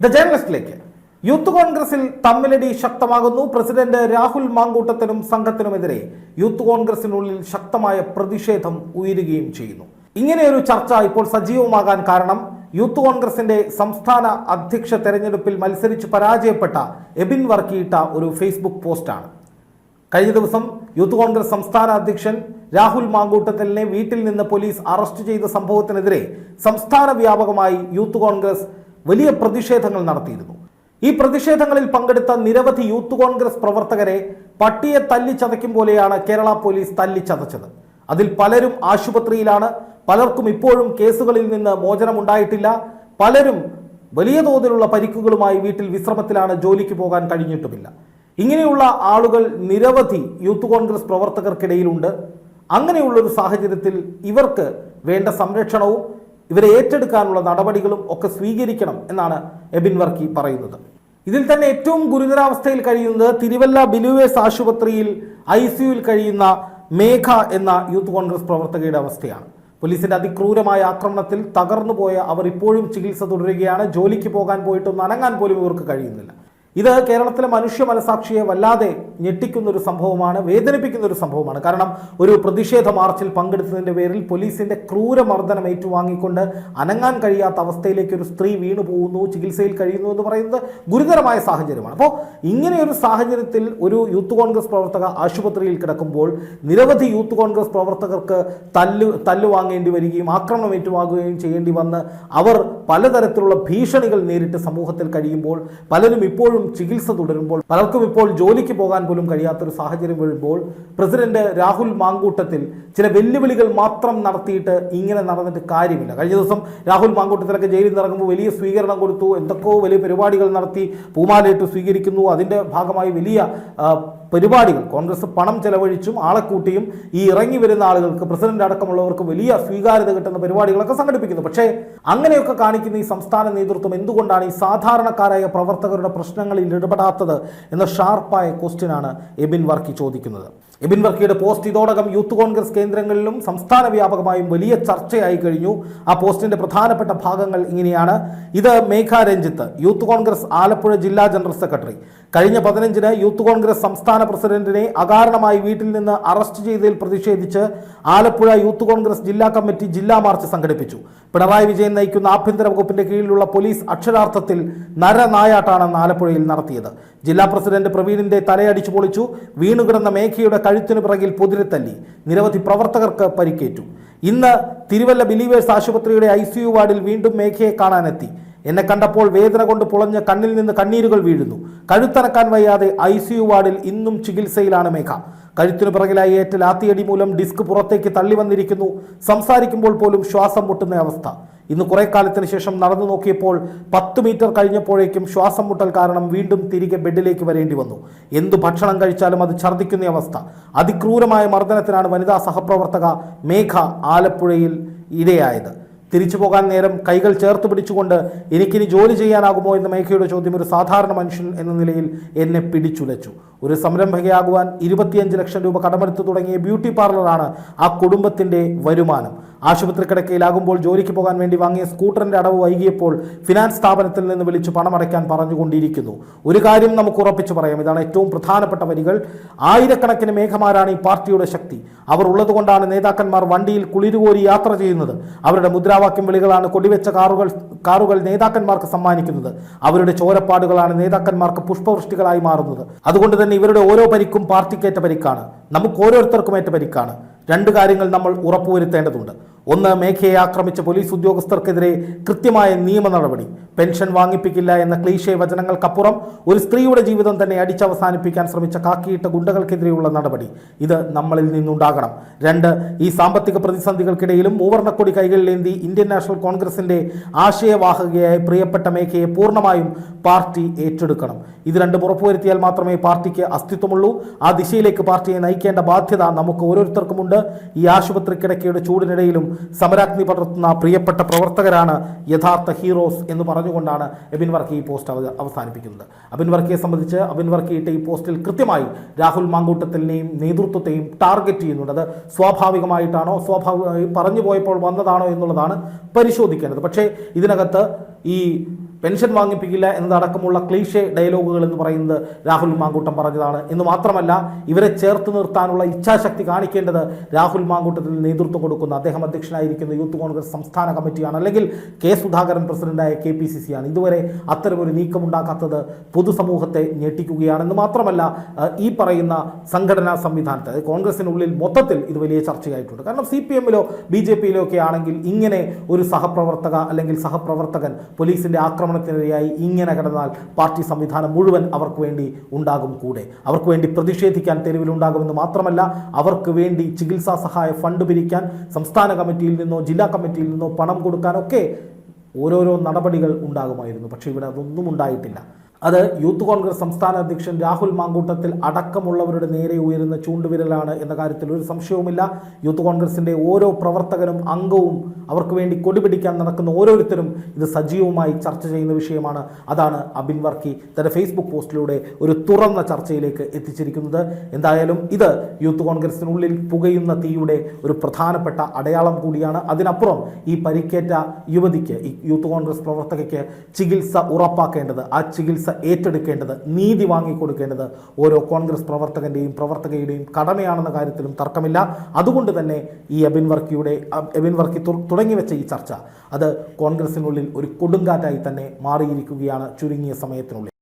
The ജേർണലിസ്റ്റിലേക്ക് youth കോൺഗ്രസിൽ തമ്മിലടി ശക്തമാകുന്നു. പ്രസിഡന്റ് രാഹുൽ മാങ്കൂട്ടത്തിനും സംഘത്തിനുമെതിരെ യൂത്ത് കോൺഗ്രസിനുള്ളിൽ ശക്തമായ പ്രതിഷേധം ഉയരുകയും ചെയ്യുന്നു. ഇങ്ങനെയൊരു ചർച്ച ഇപ്പോൾ സജീവമാകാൻ കാരണം യൂത്ത് കോൺഗ്രസിന്റെ സംസ്ഥാന അധ്യക്ഷ തെരഞ്ഞെടുപ്പിൽ മത്സരിച്ച് പരാജയപ്പെട്ട എബിൻ വർക്കിയിട്ട ഒരു ഫേസ്ബുക്ക് പോസ്റ്റാണ്. കഴിഞ്ഞ ദിവസം യൂത്ത് കോൺഗ്രസ് സംസ്ഥാന അധ്യക്ഷൻ രാഹുൽ മാങ്കൂട്ടത്തലിനെ വീട്ടിൽ നിന്ന് പോലീസ് അറസ്റ്റ് ചെയ്ത സംഭവത്തിനെതിരെ സംസ്ഥാന വ്യാപകമായി യൂത്ത് കോൺഗ്രസ് വലിയ പ്രതിഷേധങ്ങൾ നടത്തിയിരുന്നു. ഈ പ്രതിഷേധങ്ങളിൽ പങ്കെടുത്ത നിരവധി യൂത്ത് കോൺഗ്രസ് പ്രവർത്തകരെ പട്ടിയെ തല്ലിച്ചതയ്ക്കും പോലെയാണ് കേരള പോലീസ് തല്ലിച്ചതച്ചത്. അതിൽ പലരും ആശുപത്രിയിലാണ് പലർക്കും ഇപ്പോഴും കേസുകളിൽ നിന്ന് മോചനമുണ്ടായിട്ടില്ല പലരും വലിയ തോതിലുള്ള പരിക്കുകളുമായി വീട്ടിൽ വിശ്രമത്തിലാണ് ജോലിക്ക് പോകാൻ കഴിഞ്ഞിട്ടുമില്ല. ഇങ്ങനെയുള്ള ആളുകൾ നിരവധി യൂത്ത് കോൺഗ്രസ് പ്രവർത്തകർക്കിടയിലുണ്ട്. അങ്ങനെയുള്ളൊരു സാഹചര്യത്തിൽ ഇവർക്ക് വേണ്ട സംരക്ഷണവും ഇവരെ ഏറ്റെടുക്കാനുള്ള നടപടികളും ഒക്കെ സ്വീകരിക്കണം എന്നാണ് എബിൻ വർക്കി പറയുന്നത്. ഇതിൽ തന്നെ ഏറ്റവും ഗുരുതരാവസ്ഥയിൽ കഴിയുന്നത് തിരുവല്ല ബിലുവേസ് ആശുപത്രിയിൽ ഐ സിയുയിൽ കഴിയുന്ന മേഘ എന്ന യൂത്ത് കോൺഗ്രസ് പ്രവർത്തകയുടെ അവസ്ഥയാണ്. പോലീസിന്റെ അതിക്രൂരമായ ആക്രമണത്തിൽ തകർന്നുപോയ അവർ ഇപ്പോഴും ചികിത്സ തുടരുകയാണ്. ജോലിക്ക് പോകാൻ പോയിട്ടൊന്നും അനങ്ങാൻ പോലും ഇവർക്ക് കഴിയുന്നില്ല. ഇത് കേരളത്തിലെ മനുഷ്യ മനസാക്ഷിയെ വല്ലാതെ ഞെട്ടിക്കുന്ന ഒരു സംഭവമാണ് വേദനിപ്പിക്കുന്ന ഒരു സംഭവമാണ്. കാരണം ഒരു പ്രതിഷേധ മാർച്ചിൽ പങ്കെടുത്തതിന്റെ പേരിൽ പോലീസിന്റെ ക്രൂരമർദ്ദനം ഏറ്റുവാങ്ങിക്കൊണ്ട് അനങ്ങാൻ കഴിയാത്ത അവസ്ഥയിലേക്ക് ഒരു സ്ത്രീ വീണു പോകുന്നു ചികിത്സയിൽ കഴിയുന്നു എന്ന് പറയുന്നത് ഗുരുതരമായ സാഹചര്യമാണ്. അപ്പോൾ ഇങ്ങനെയൊരു സാഹചര്യത്തിൽ ഒരു യൂത്ത് കോൺഗ്രസ് പ്രവർത്തക ആശുപത്രിയിൽ കിടക്കുമ്പോൾ നിരവധി യൂത്ത് കോൺഗ്രസ് പ്രവർത്തകർക്ക് തല്ലു തല്ലു വാങ്ങേണ്ടി വരികയും ആക്രമണം ഏറ്റുവാങ്ങുകയും ചെയ്യേണ്ടി വന്ന് അവർ പലതരത്തിലുള്ള ഭീഷണികൾ നേരിട്ട് സമൂഹത്തിൽ കഴിയുമ്പോൾ പലരും ഇപ്പോഴും ചികിത്സ തുടരുമ്പോൾ പലർക്കും ഇപ്പോൾ ജോലിക്ക് പോകാൻ പോലും കഴിയാത്തൊരു സാഹചര്യം വരുമ്പോൾ പ്രസിഡന്റ് രാഹുൽ മാങ്കൂട്ടത്തിൽ ചില വെല്ലുവിളികൾ മാത്രം നടത്തിയിട്ട് ഇങ്ങനെ നടന്നിട്ട് കാര്യമില്ല. കഴിഞ്ഞ ദിവസം രാഹുൽ മാങ്കൂട്ടത്തിലൊക്കെ ജയിലിൽ നിറങ്ങുമ്പോൾ വലിയ സ്വീകരണം കൊടുത്തു എന്തൊക്കെയോ വലിയ പരിപാടികൾ നടത്തി പൂമാലയിട്ട് സ്വീകരിക്കുന്നു. അതിന്റെ ഭാഗമായി വലിയ പരിപാടികൾ. കോൺഗ്രസ് പണം ചെലവഴിച്ചും ആളെ കൂട്ടിയും ഈ ഇറങ്ങി വരുന്ന ആളുകൾക്ക് പ്രസിഡന്റ് അടക്കമുള്ളവർക്ക് വലിയ സ്വീകാര്യത കിട്ടുന്ന പരിപാടികളൊക്കെ സംഘടിപ്പിക്കുന്നു. പക്ഷേ അങ്ങനെയൊക്കെ കാണിക്കുന്ന ഈ സംസ്ഥാന നേതൃത്വം എന്തുകൊണ്ടാണ് ഈ സാധാരണക്കാരായ പ്രവർത്തകരുടെ പ്രശ്നങ്ങളിൽ ഇടപെടാത്തത് എന്ന ഷാർപ്പായ ക്വസ്റ്റ്യനാണ് എബിൻ വർക്കി ചോദിക്കുന്നത്. എബിൻ വർക്കിയുടെ പോസ്റ്റ് ഇതോടകം യൂത്ത് കോൺഗ്രസ് കേന്ദ്രങ്ങളിലും സംസ്ഥാന വ്യാപകമായും വലിയ ചർച്ചയായി കഴിഞ്ഞു. ആ പോസ്റ്റിന്റെ പ്രധാനപ്പെട്ട ഭാഗങ്ങൾ ഇങ്ങനെയാണ്. ഇത് മേഘ രഞ്ജിത്ത് യൂത്ത് കോൺഗ്രസ് ആലപ്പുഴ ജില്ലാ ജനറൽ സെക്രട്ടറി. കഴിഞ്ഞ പതിനഞ്ചിന് യൂത്ത് കോൺഗ്രസ് സംസ്ഥാന പ്രസിഡന്റിനെ അകാരണമായി വീട്ടിൽ നിന്ന് അറസ്റ്റ് ചെയ്തതിൽ പ്രതിഷേധിച്ച് ആലപ്പുഴ യൂത്ത് കോൺഗ്രസ് ജില്ലാ കമ്മിറ്റി ജില്ലാ മാർച്ച് സംഘടിപ്പിച്ചു. പിണറായി വിജയൻ നയിക്കുന്ന ആഭ്യന്തര വകുപ്പിന്റെ കീഴിലുള്ള പോലീസ് അക്ഷരാർത്ഥത്തിൽ നരനായാട്ടാണ് ആലപ്പുഴയിൽ നടത്തിയത്. ജില്ലാ പ്രസിഡന്റ് പ്രവീണിന്റെ തലയടിച്ചു പൊളിച്ചു. വീണുകിടന്ന മേഘയുടെ കഴുത്തിനു പിറകിൽ പൊതിരത്തല്ലി നിരവധി പ്രവർത്തകർക്ക് പരിക്കേറ്റു. ഇന്ന് തിരുവല്ല ബിലീവേഴ്സ് ആശുപത്രിയുടെ ഐ സി യു വാർഡിൽ വീണ്ടും മേഘയെ കാണാനെത്തി. എന്നെ കണ്ടപ്പോൾ വേദന കൊണ്ട് പുളഞ്ഞ കണ്ണിൽ നിന്ന് കണ്ണീരുകൾ വീഴുന്നു. കഴുത്തനക്കാൻ വയ്യാതെ ഐ സി യു വാർഡിൽ ഇന്നും ചികിത്സയിലാണ് മേഘ. കഴുത്തിനു പിറകിലായി ഏറ്റ ലാത്തിയടി മൂലം ഡിസ്ക് പുറത്തേക്ക് തള്ളി വന്നിരിക്കുന്നു. സംസാരിക്കുമ്പോൾ പോലും ശ്വാസം മുട്ടുന്ന അവസ്ഥ. ഇന്ന് കുറെ കാലത്തിന് ശേഷം നടന്നു നോക്കിയപ്പോൾ പത്ത് മീറ്റർ കഴിഞ്ഞപ്പോഴേക്കും ശ്വാസം മുട്ടൽ കാരണം വീണ്ടും തിരികെ ബെഡിലേക്ക് വരേണ്ടി വന്നു. എന്തു ഭക്ഷണം കഴിച്ചാലും അത് ഛർദ്ദിക്കുന്ന അവസ്ഥ. അതിക്രൂരമായ മർദ്ദനത്തിനാണ് വനിതാ സഹപ്രവർത്തക മേഘ ആലപ്പുഴയിൽ ഇരയായത്. തിരിച്ചു പോകാൻ നേരം കൈകൾ ചേർത്ത് പിടിച്ചുകൊണ്ട് എനിക്കിനി ജോലി ചെയ്യാനാകുമോ എന്ന മേഘയുടെ ചോദ്യം ഒരു സാധാരണ മനുഷ്യൻ എന്ന നിലയിൽ എന്നെ പിടിച്ചുലച്ചു. ഒരു സംരംഭകയാകുവാൻ ഇരുപത്തിയഞ്ച് ലക്ഷം രൂപ കടമെടുത്ത് തുടങ്ങിയ ബ്യൂട്ടി പാർലറാണ് ആ കുടുംബത്തിന്റെ വരുമാനം. ആശുപത്രി കിടക്കയിലാകുമ്പോൾ ജോലിക്ക് പോകാൻ വേണ്ടി വാങ്ങിയ സ്കൂട്ടറിന്റെ അടവ് വൈകിയപ്പോൾ ഫിനാൻസ് സ്ഥാപനത്തിൽ നിന്ന് വിളിച്ച് പണമടയ്ക്കാൻ പറഞ്ഞുകൊണ്ടിരിക്കുന്നു. ഒരു കാര്യം നമുക്ക് ഉറപ്പിച്ചു പറയാം. ഇതാണ് ഏറ്റവും പ്രധാനപ്പെട്ട വരികൾ. ആയിരക്കണക്കിന് മേഘമാരാണ് ഈ പാർട്ടിയുടെ ശക്തി. അവർ ഉള്ളതുകൊണ്ടാണ് നേതാക്കന്മാർ വണ്ടിയിൽ കുളിരുകോരി യാത്ര ചെയ്യുന്നത്. അവരുടെ മുദ്രാവാക്യം വിളികളാണ് കൊടിവെച്ച കാറുകൾ കാറുകൾ നേതാക്കന്മാർക്ക് സമ്മാനിക്കുന്നത്. അവരുടെ ചോരപ്പാടുകളാണ് നേതാക്കന്മാർക്ക് പുഷ്പവൃഷ്ടികളായി മാറുന്നത്. അതുകൊണ്ട് തന്നെ ഇവരുടെ ഓരോ പരിക്കും പാർട്ടിക്കേറ്റ പരിക്കാണ്. നമുക്ക് ഓരോരുത്തർക്കും ഏറ്റ പരിക്കാണ്. രണ്ട് കാര്യങ്ങൾ നമ്മൾ ഉറപ്പുവരുത്തേണ്ടതുണ്ട്. ഒന്ന് മേഖയെ ആക്രമിച്ച പോലീസ് ഉദ്യോഗസ്ഥർക്കെതിരെ കൃത്യമായ നിയമ നടപടി. പെൻഷൻ വാങ്ങിപ്പിക്കില്ല എന്ന ക്ലീശേ വചനങ്ങൾക്കപ്പുറം ഒരു സ്ത്രീയുടെ ജീവിതം തന്നെ അടിച്ചവസാനിപ്പിക്കാൻ ശ്രമിച്ച കാക്കിയിട്ട ഗുണ്ടകൾക്കെതിരെയുള്ള നടപടി. ഇത് നമ്മളിൽ നിന്നുണ്ടാകണം. രണ്ട് ഈ സാമ്പത്തിക പ്രതിസന്ധികൾക്കിടയിലും മൂവർണക്കൊടി കൈകളിലേന്തി ഇന്ത്യൻ നാഷണൽ കോൺഗ്രസിന്റെ ആശയവാഹകയായ പ്രിയപ്പെട്ട മേഖയെ പൂർണമായും പാർട്ടി ഏറ്റെടുക്കണം. ഇത് രണ്ടും ഉറപ്പുവരുത്തിയാൽ മാത്രമേ പാർട്ടിക്ക് അസ്തിത്വമുള്ളൂ. ആ ദിശയിലേക്ക് പാർട്ടിയെ നയിക്കേണ്ട ബാധ്യത നമുക്ക് ഓരോരുത്തർക്കുമുണ്ട്. ഈ ആശുപത്രി കിടക്കയുടെ ചൂടിനിടയിലും സമരാഗ്നി പടർത്തുന്ന പ്രിയപ്പെട്ട പ്രവർത്തകരാണ് യഥാർത്ഥ ഹീറോസ് എന്ന് പറഞ്ഞുകൊണ്ടാണ് എബിൻ വർക്കി ഈ പോസ്റ്റ് അവ- അവസാനിപ്പിക്കുന്നത്. അബിൻ വർക്കിയെ സംബന്ധിച്ച് അബിൻ വർക്കി ഇട്ട ഈ പോസ്റ്റിൽ കൃത്യമായി രാഹുൽ മാങ്കൂട്ടത്തിനെയും നേതൃത്വത്തെയും ടാർഗറ്റ് ചെയ്യുന്നുണ്ട്. അത് സ്വാഭാവികമായിട്ടാണോ സ്വാഭാവികമായി പറഞ്ഞു പോയപ്പോൾ വന്നതാണോ എന്നുള്ളതാണ് പരിശോധിക്കേണ്ടത്. പക്ഷേ ഇതിനകത്ത് ഈ പെൻഷൻ വാങ്ങിപ്പിക്കില്ല എന്നതടക്കമുള്ള ക്ലീഷെ ഡയലോഗുകൾ എന്ന് പറയുന്നത് രാഹുൽ മാങ്കൂട്ടം പറഞ്ഞതാണ്. എന്ന് മാത്രമല്ല ഇവരെ ചേർത്ത് നിർത്താനുള്ള ഇച്ഛാശക്തി കാണിക്കേണ്ടത് രാഹുൽ മാങ്കൂട്ടത്തിന് നേതൃത്വം കൊടുക്കുന്ന അദ്ദേഹം അധ്യക്ഷനായിരിക്കുന്ന യൂത്ത് കോൺഗ്രസ് സംസ്ഥാന കമ്മിറ്റിയാണ്. അല്ലെങ്കിൽ കെ സുധാകരൻ പ്രസിഡന്റായ കെ പി സി സി ആണ്. ഇതുവരെ അത്തരമൊരു നീക്കമുണ്ടാക്കാത്തത് പൊതുസമൂഹത്തെ ഞെട്ടിക്കുകയാണെന്ന് മാത്രമല്ല ഈ പറയുന്ന സംഘടനാ സംവിധാനത്തെ കോൺഗ്രസിനുള്ളിൽ മൊത്തത്തിൽ ഇത് വലിയ ചർച്ചയായിട്ടുണ്ട്. കാരണം സി പി എമ്മിലോ ബി ജെ പിയിലോ ഒക്കെ ആണെങ്കിൽ ഇങ്ങനെ ഒരു സഹപ്രവർത്തക അല്ലെങ്കിൽ സഹപ്രവർത്തകൻ പോലീസിന്റെ ആക്രമണത്തിനിരയായി ഇങ്ങനെ കിടന്നാൽ പാർട്ടി സംവിധാനം മുഴുവൻ അവർക്ക് വേണ്ടി ഉണ്ടാകും കൂടെ. അവർക്ക് വേണ്ടി പ്രതിഷേധിക്കാൻ തെരുവിലുണ്ടാകുമെന്ന് മാത്രമല്ല അവർക്ക് വേണ്ടി ചികിത്സാ സഹായ ഫണ്ട് പിരിക്കാൻ സംസ്ഥാന കമ്മിറ്റിയിൽ നിന്നോ ജില്ലാ കമ്മിറ്റിയിൽ നിന്നോ പണം കൊടുക്കാനൊക്കെ ഓരോരോ നടപടികൾ ഉണ്ടാകുമായിരുന്നു. പക്ഷേ ഇവിടെ അതൊന്നും ഉണ്ടായിട്ടില്ല. അത് യൂത്ത് കോൺഗ്രസ് സംസ്ഥാന അധ്യക്ഷൻ രാഹുൽ മാങ്കൂട്ടത്തിൽ അടക്കമുള്ളവരുടെ നേരെ ഉയരുന്ന ചൂണ്ടുവിരലാണ് എന്ന കാര്യത്തിൽ ഒരു സംശയവുമില്ല. യൂത്ത് കോൺഗ്രസിന്റെ ഓരോ പ്രവർത്തകനും അംഗവും അവർക്ക് വേണ്ടി കൊടിപിടിക്കാൻ നടക്കുന്ന ഓരോരുത്തരും ഇത് സജീവമായി ചർച്ച ചെയ്യുന്ന വിഷയമാണ്. അതാണ് അബിൻ വർക്കി തന്റെ ഫേസ്ബുക്ക് പോസ്റ്റിലൂടെ ഒരു തുറന്ന ചർച്ചയിലേക്ക് എത്തിച്ചിരിക്കുന്നത്. എന്തായാലും ഇത് യൂത്ത് കോൺഗ്രസിനുള്ളിൽ പുകയുന്ന തീയുടെ ഒരു പ്രധാനപ്പെട്ട അടയാളം കൂടിയാണ്. അതിനപ്പുറം ഈ പരിക്കേറ്റ യുവതിക്ക് ഈ യൂത്ത് കോൺഗ്രസ് പ്രവർത്തകയ്ക്ക് ചികിത്സ ഉറപ്പാക്കേണ്ടത് ആ ചികിത്സ ഏറ്റെടുക്കേണ്ടത് നീതി വാങ്ങിക്കൊടുക്കേണ്ടത് ഓരോ കോൺഗ്രസ് പ്രവർത്തകന്റെയും പ്രവർത്തകയുടെയും കടമയാണെന്ന കാര്യത്തിലും തർക്കമില്ല. അതുകൊണ്ട് തന്നെ ഈ അബിൻ വർക്കിയുടെ അബിൻ വർക്കി തുടങ്ങിവെച്ച ഈ ചർച്ച അത് കോൺഗ്രസിനുള്ളിൽ ഒരു കൊടുങ്കാറ്റായി തന്നെ മാറിയിരിക്കുകയാണ് ചുരുങ്ങിയ സമയത്തിനുള്ളിൽ.